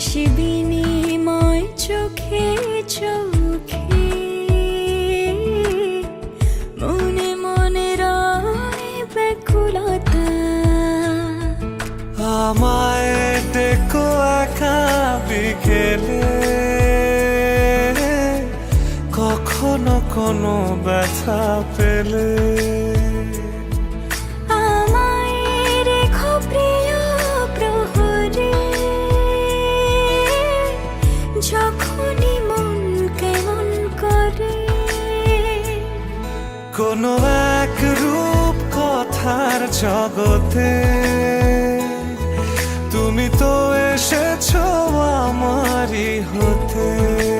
হাসি বিনিময় চোখে চোখে। মনে মনে রয় ব্যাকুলতা। আমায় ডেকো একা বিকেলে। কখনো কোনো ব্যথা পেলে। কোনো এক রূপ কথার জগতে। তুমি তো এসেছ আমারই হতে।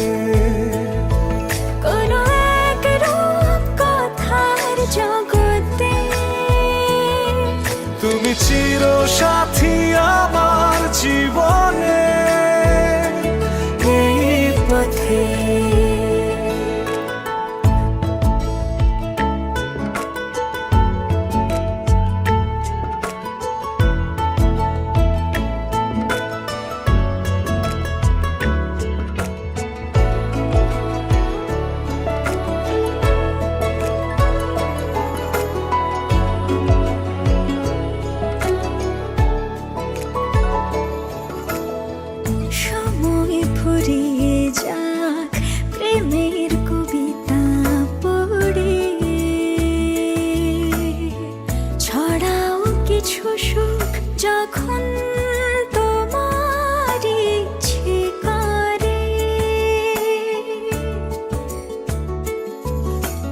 চির সাথী